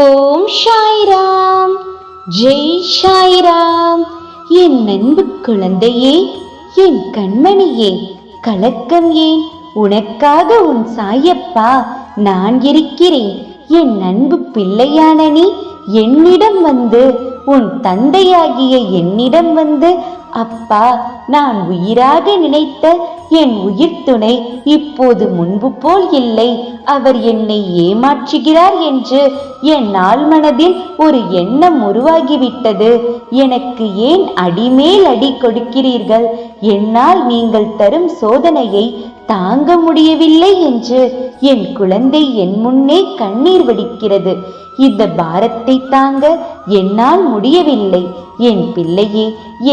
ஓம் சாய்ராம். ஜெய் ஷாயிராம் என் அன்பு குழந்தையே என் கண்மணியே கலக்கம் ஏன்? உனக்காக உன் சாயப்பா நான் இருக்கிறேன். என் அன்பு பிள்ளையான நீ என்னிடம் வந்து உன் தந்தையாகிய என்னிடம் வந்து அப்பா நான் உயிராக நினைத்த என் உயிர் துணை இப்போது முன்பு போல் இல்லை. அவர் என்னை ஏமாற்றுகிறார் என்று என் ஆழ்மனதில் ஒரு எண்ணம் உருவாகிவிட்டது. எனக்கு ஏன் அடிமேல் அடி கொடுக்கிறீர்கள்? என்னால் நீங்கள் தரும் சோதனையை தாங்க முடியவில்லை என்று என் குழந்தை என் முன்னே கண்ணீர் வடிக்கிறது. இந்த பாரத்தை தாங்க என்னால் முடியவில்லை. என் பிள்ளையே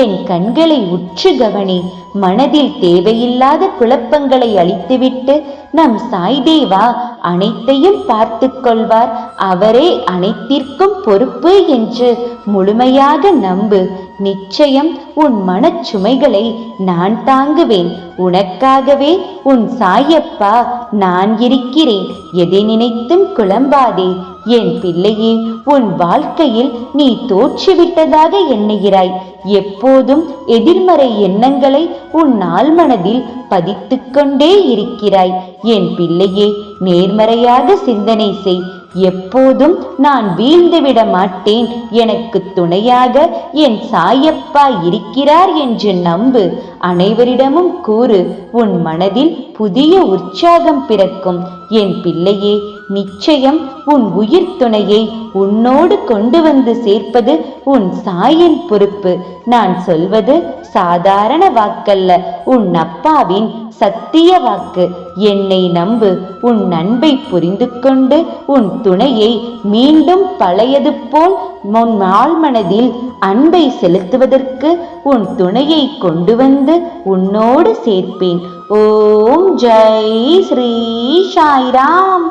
என் கண்களை உற்று கவனி. மனதில் தேவையில்லாத குழப்பங்களை அழித்துவிட்டு நம் சாய்தேவா அனைத்தையும் பார்த்து கொள்வார். அவரே அனைத்திற்கும் பொறுப்பு என்று முழுமையாக நம்பு. நிச்சயம் உன் மனச்சுமைகளை நான் தாங்குவேன். உனக்காகவே உன் சாயப்பா நான் இருக்கிறேன். எதை நினைத்தும் குழம்பாதே. என் பிள்ளையே உன் வாழ்க்கையில் நீ தோற்றுவிட்டதாக எண்ணுகிறாய். எப்போதும் எதிர்மறை எண்ணங்களை உன் ஆழ்மனதில் மனதில் கொண்டே இருக்கிறாய். என் பிள்ளையே நேர்மறையாக சிந்தனை செய். எப்போதும் நான் வீழ்ந்துவிட மாட்டேன். எனக்கு துணையாக என் சாயப்பா இருக்கிறார் என்று நம்பு. அனைவரிடமும் கூறு உன் மனதில் புதிய உற்சாகம் பிறக்கும். என் பிள்ளையே நிச்சயம் உன் உயிர் துணையை உன்னோடு கொண்டு வந்து சேர்ப்பது உன் சாயின் பொறுப்பு. நான் சொல்வது சாதாரண வாக்கல்ல உன் அப்பாவின் சத்திய வாக்கு. என்னை நம்பு உன் அன்பை புரிந்து கொண்டு உன் துணையை மீண்டும் பழையது போல் உன் ஆழ்மனதில் அன்பை செலுத்துவதற்கு உன் துணையை கொண்டு வந்து உன்னோடு சேர்ப்பேன். ஓம் ஜெய் ஸ்ரீ சாய்ராம்.